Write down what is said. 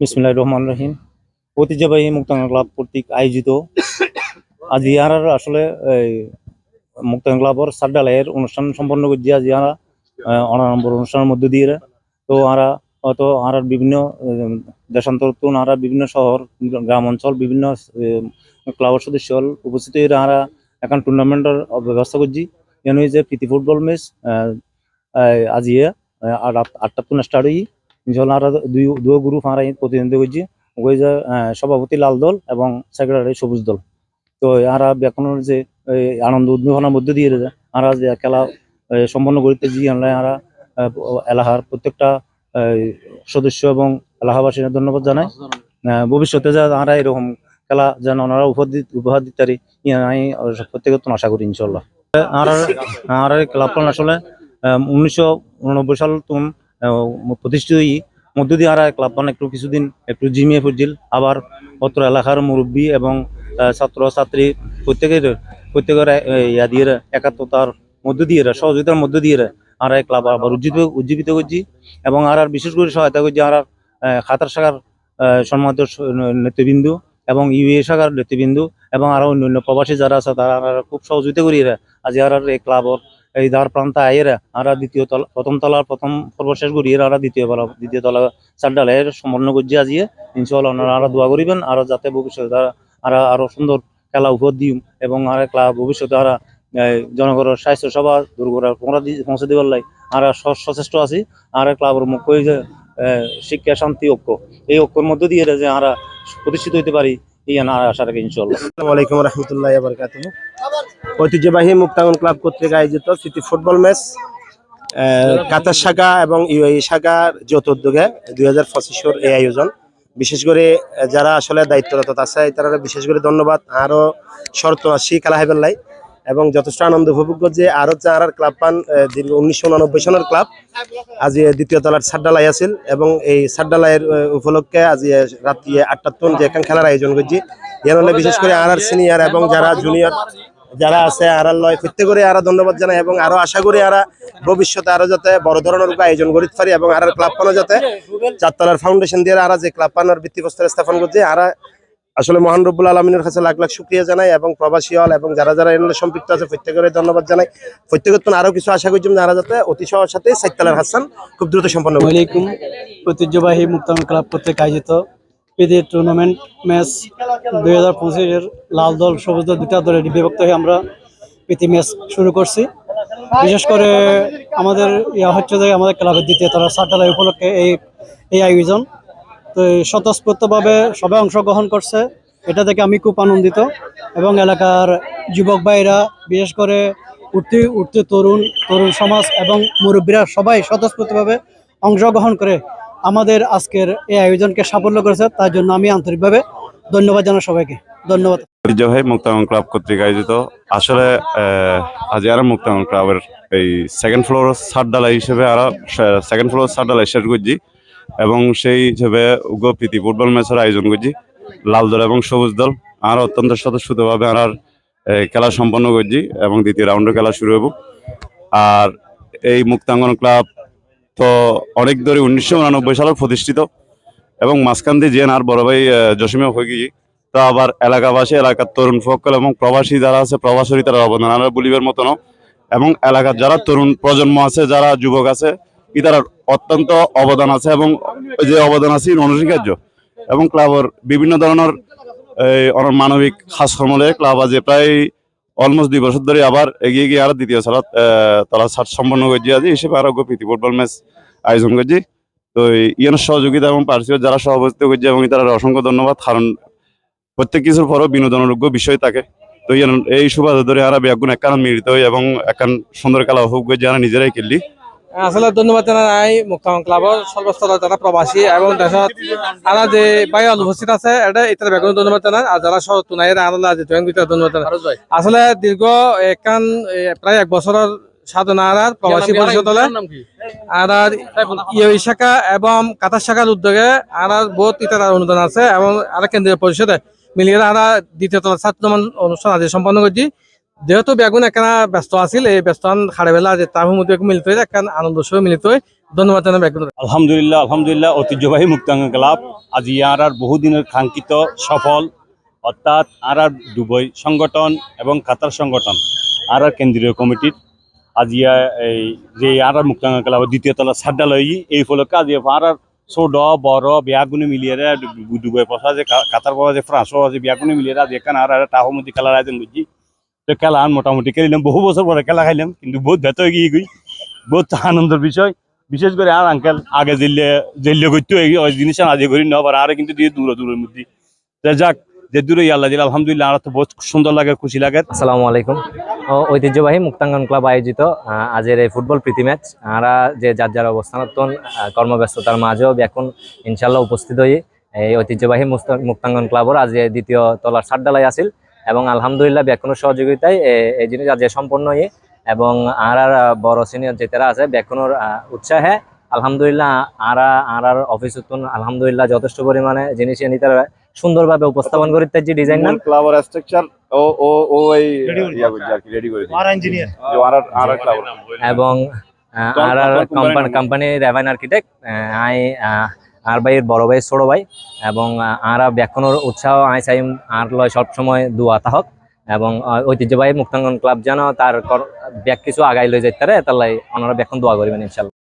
বিসমিল্লাহ রহমান রহিম। ঐতিহ্যবাহী মুক্তাঙ্গ ক্লাব কর্তৃক আয়োজিত আজ ইয়ারার আসলে, এই মুক্তাঙ্গ ক্লাবর সাড্ডালাইয়ের অনুষ্ঠান সম্পন্ন করছি। আজ ইয়ারা অনা নম্বর অনুষ্ঠানের মধ্যে দিয়ে তো আরা, হয়তো আরার বিভিন্ন দেশান্তর তো আরা বিভিন্ন শহর, গ্রাম অঞ্চল, বিভিন্ন ক্লাবের সদস্য উপস্থিত হয়ে আরা এখন টুর্নামেন্টের ব্যবস্থা করছি। এন যে প্রীতি ফুটবল ম্যাচ আজ ইয়ে আর আটটা তো স্টার্ট হই ইনশাল্লাহ আমরা দুই দুই গ্রুপ আমরা প্রতিদ্বন্দ্বী করছি ওই যে সভাপতি লাল দল এবং সেক্রেটারি সবুজ দল। তো আমরা ব্যাকরণের যে আনন্দ উদ্দীপনার মধ্যে দিয়ে যে আমরা যে খেলা সম্পন্ন করতেছি আমরা আমরা আহ, এলাকার প্রত্যেকটা সদস্য এবং এলাকাবাসীর ধন্যবাদ জানাই। ভবিষ্যতে যা আমরা এরকম খেলা যেন ওনারা উপহার দি উপহার দিতে পারি আমি প্রত্যেকের তো আশা করি ইনশাল্লাহ আর আর ক্লাবটা আসলে উনিশশো উননব্বই সাল তুন প্রতিষ্ঠিত ই মধ্য দিয়ে আর ক্লাব। একটু কিছুদিন একটু জিমিয়ে পড়ছিল আবার অত্র এলাকার মুরব্বী এবং ছাত্র, ছাত্রী প্রত্যেকের প্রত্যেকের ইয়া দিয়ে একাত্মতার মধ্য দিয়ে সহযোগিতার মধ্য দিয়ে আর ক্লাব আবার উজ্জীবিত উজ্জীবিত করছি এবং আর আর বিশেষ করে সহায়তা করছি আর খাতার শাখার সম্মানিত নেতৃবৃন্দ এবং ইউএ শাখার নেতৃবৃন্দ এবং আরও অন্যান্য প্রবাসী যারা আছে তারা খুব সহযোগিতা করি আজ আর এই ক্লাবর এই ধার প্রান্ত আয়েরা আর দ্বিতীয় তলা, প্রথম তলার প্রথম পর্ব শেষ করি এরা আর দ্বিতীয় তলা দ্বিতীয় তলা চারডালের সম্পন্ন করছি আজিয়ে ইনশাল্লাহ ওনারা আরও দোয়া করিবেন, আরও যাতে ভবিষ্যতে তারা আরও আরও সুন্দর খেলা উপহার দিম এবং আর ক্লাব ভবিষ্যতে আর জনগণের স্বাস্থ্য সভা দূর করার পৌঁছে দিবার লাই আর সচেষ্ট আছি, আর ক্লাবের মুখ্য শিক্ষা, শান্তি, ঐক্য, এই ঐক্যর মধ্য দিয়ে যে আমরা প্রতিষ্ঠিত হইতে পারি, এই আশা রাখি ইনশাল্লাহ আসসালামু আলাইকুম রহমতুল্লাহ বরকাতুহ। ঐতিহ্যবাহী মুক্তাঙ্গন ক্লাব কর্তৃক আয়োজিত সিটি ফুটবল ম্যাচ কাতার শাখা এবং ইউএই শাখার যৌথ উদ্যোগে দুই হাজার এই আয়োজন। বিশেষ করে যারা আসলে দায়িত্বরত আছে, তারা বিশেষ করে ধন্যবাদ। আরও শর্ত আসি খেলা এবং যথেষ্ট আনন্দ উপভোগ করছে। আরও যারা ক্লাব পান দীর্ঘ উনিশশো উনানব্বই সনের ক্লাব, আজি দ্বিতীয় তলার সাড্ডালাই আছিল এবং এই সাড্ডালাইয়ের উপলক্ষে আজি রাত্রি আটটার যে এখান খেলার আয়োজন করছি। এর বিশেষ করে আর সিনিয়র এবং যারা জুনিয়র যারা আছে, আর লয় প্রত্যেকরে আরও ধন্যবাদ জানাই এবং আরও আশা করি আর ভবিষ্যতে আরও যাতে বড় ধরনের আয়োজন করিতে পারি এবং আর ক্লাব পানো যাতে চারতলার ফাউন্ডেশন দিয়ে আর যে ক্লাব পানোর ভিত্তিপ্রস্তর স্থাপন করছে আর আসলে মহান রব্বুল আলমিনের কাছে লাখ লাখ শুক্রিয়া জানাই এবং প্রবাসী হল এবং যারা যারা এর সম্পৃক্ত আছে প্রত্যেকের ধন্যবাদ জানাই। প্রত্যেকের তো আরও কিছু আশা করছি যারা যাতে অতি সহজ সাথে সাইতালার হাসান খুব দ্রুত সম্পন্ন ঐতিহ্যবাহী মুক্তাঙ্গ ক্লাব কর্তৃক আয়োজিত পিদি টুর্নামেন্ট ম্যাচ দুই হাজার পঁচিশের লাল দল, সবুজ দল দুটা দলে বিভক্ত হয়ে আমরা প্রীতি ম্যাচ শুরু করছি। বিশেষ করে আমাদের ইয়া হচ্ছে যে আমাদের ক্লাবের দ্বিতীয় তলা সাতটালাই উপলক্ষে এই এই আয়োজন। তো স্বতঃস্ফূর্তভাবে সবাই অংশগ্রহণ করছে। এটা থেকে আমি খুব আনন্দিত। এবং এলাকার যুবক ভাইরা, বিশেষ করে উঠতে উঠতে তরুণ তরুণ সমাজ এবং মুরব্বীরা সবাই স্বতঃস্ফূর্তভাবে অংশগ্রহণ করে আমাদের আজকের এই আয়োজনকে সাফল্য করেছে, তার জন্য আমি আন্তরিকভাবে ধন্যবাদ জানাই সবাইকে। ধন্যবাদ। ঐতিহ্যবাহী মুক্তাঙ্গন ক্লাব কর্তৃক আয়োজিত, আসলে আজি আর মুক্তাঙ্গন ক্লাবের এই সেকেন্ড ফ্লোর সাত ডালাই হিসেবে আর সেকেন্ড ফ্লোর সাত ডালাই শেষ করছি এবং সেই হিসেবে উগ্র প্রীতি ফুটবল ম্যাচের আয়োজন করছি লাল দল এবং সবুজ দল, আর অত্যন্ত স্বতঃস্ফূর্তভাবে আর খেলা সম্পন্ন করছি এবং দ্বিতীয় রাউন্ডের খেলা শুরু হব আর এই মুক্তাঙ্গন ক্লাব তো অনেক ধরে উনিশশো উনানব্বই সালে প্রতিষ্ঠিত এবং মাঝখান দিয়ে যে আর বড় ভাই জসিমে হয়ে তো আবার এলাকাবাসী, এলাকার তরুণ ফকল এবং প্রবাসী যারা আছে প্রবাসী তারা অবদান। আর বলিবের মতন এবং এলাকার যারা তরুণ প্রজন্ম আছে, যারা যুবক আছে ইতার অত্যন্ত অবদান আছে এবং যে অবদান আছে অনস্বীকার্য। এবং ক্লাবের বিভিন্ন ধরনের মানবিক কাজকর্ম লয়ে ক্লাব আজ প্রায় অলমোস্ট দুই বছর ধরে আবার এগিয়ে গিয়ে আরও দ্বিতীয় সালাত তারা সাত সম্পন্ন করছি আজ হিসেবে আরও প্রীতি ফুটবল ম্যাচ আয়োজন করছি। তো ইয়ানোর সহযোগিতা এবং পার্সিও যারা সভাপতিত্ব করছে এবং তারা অসংখ্য ধন্যবাদ, কারণ প্রত্যেক কিছুর পরও বিনোদনযোগ্য বিষয় থাকে। তো ইয়ান- এই সুবাদ ধরে আরা ব্যাগুন একখান মিলিত হই এবং একখান সুন্দর খেলা করে যারা নিজেরাই খেললি আসলে ধন্যবাদ জানাই মুক্তাঙ্গন ক্লাবর সর্বস্তরের যারা প্রবাসী এবং দেশত আনা যে বাইরে উপস্থিত আছে এটা এটার বেগুন ধন্যবাদ জানাই। আর যারা সহ তুনাইয়ের জয়েন করতে ধন্যবাদ জানাই। আসলে দীর্ঘ একান প্রায় এক বছরের সাধনা আর প্রবাসী পরিষদ আর আর ইয়ে শাখা এবং কাতার শাখার উদ্যোগে আর আর বহুত ইতার অনুদান আছে এবং আর কেন্দ্রীয় পরিষদে মিলিয়ে আর দ্বিতীয় তলা ছাত্র অনুষ্ঠান আজি সম্পন্ন করছি। যেহেতু বেগুন একখানা ব্যস্ত আছিল, এই ব্যস্ত খাড়ে বেলা তার মধ্যে মিলিত হয়ে একখান আনন্দ সহ মিলিত ধন্যবাদ জানাই ব্যাকুল আলহামদুলিল্লাহ আলহামদুলিল্লাহ, ঐতিহ্যবাহী মুক্তাঙ্গ ক্লাব। আজ ইয়ার আর বহুদিনের কাঙ্ক্ষিত সফল অর্থাৎ আর আর দুবই সংগঠন এবং কাতার সংগঠন আর আর কেন্দ্রীয় কমিটির আজ এই যে আর আর মুক্তাঙ্গ ক্লাবের দ্বিতীয় তলা সাড্ডা লই এই ফলকে আজ আর আর ছোট বড় বিয়াগুনি মিলিয়ে দুবই পয়সা যে কাতার পাওয়া যে ফ্রান্সও আছে বিয়াগুনি মিলিয়ে আজ এখানে আর আর টাহমতি খেলার আয়োজন করছি তো খেলা মোটামুটি খেলিলাম বহু বছর পরে খেলা খাইলাম কিন্তু বহুত ব্যথ হয়ে গিয়ে গই বহুত আনন্দের বিষয়। বিশেষ করে আর আঙ্কেল আগে জেলে জেলে করতে ওই জিনিস আজ করি না আর কিন্তু দিয়ে দূর দূরের মধ্যে। যাক যে দূরে আল্লাহ দিল আলহামদুলিল্লাহ আর তো বহুত সুন্দর লাগে খুশি লাগে। আসসালামু আলাইকুম। ঐতিহ্যবাহী মুক্তাঙ্গন ক্লাব আয়োজিত আজের এই ফুটবল প্রীতি ম্যাচ। আমরা যে যার যার অবস্থানতন আহ, কর্মব্যস্ততার মাঝেও এখন ইনশাল্লাহ উপস্থিত হই। এই ঐতিহ্যবাহী মুক্তাঙ্গন ক্লাবর আজ দ্বিতীয় তলার সাতডালাই আছিল। এবং আলহামদুলিল্লাহ ব্যাকুনের সহযোগিতায় এই জিনিস আজ সম্পন্ন হয়ে এবং আর আর বড় সিনিয়র যেতারা আছে ব্যাকুনের উৎসাহে আলহামদুলিল্লাহ আর আর আর অফিস আলহামদুলিল্লাহ যথেষ্ট পরিমাণে জিনিস নিতে সুন্দরভাবে উপস্থাপন করিতে যে ডিজাইন ক্লাবের স্ট্রাকচার ও ও ও এই করে আর কি রেডি করে আর ইঞ্জিনিয়ার যে আর আর ক্লাব এবং আর আর নাম? কোম্পানি রেভাইন আর্কিটেক্ট আই আহ, আর ভাইয়ের বড় ভাই, ছোট ভাই এবং আর ব্যাকনের উৎসাহ, আই চাই আর লয় সবসময় দুয়া তাহক এবং ঐতিহ্যবাহী মুক্তাঙ্গন ক্লাব যেন তার ব্যাগ কিছু আগাই লই যাইতে তার লাই ওনারা ব্যাখ্যান দোয়া করবেন ইনশাল্লাহ।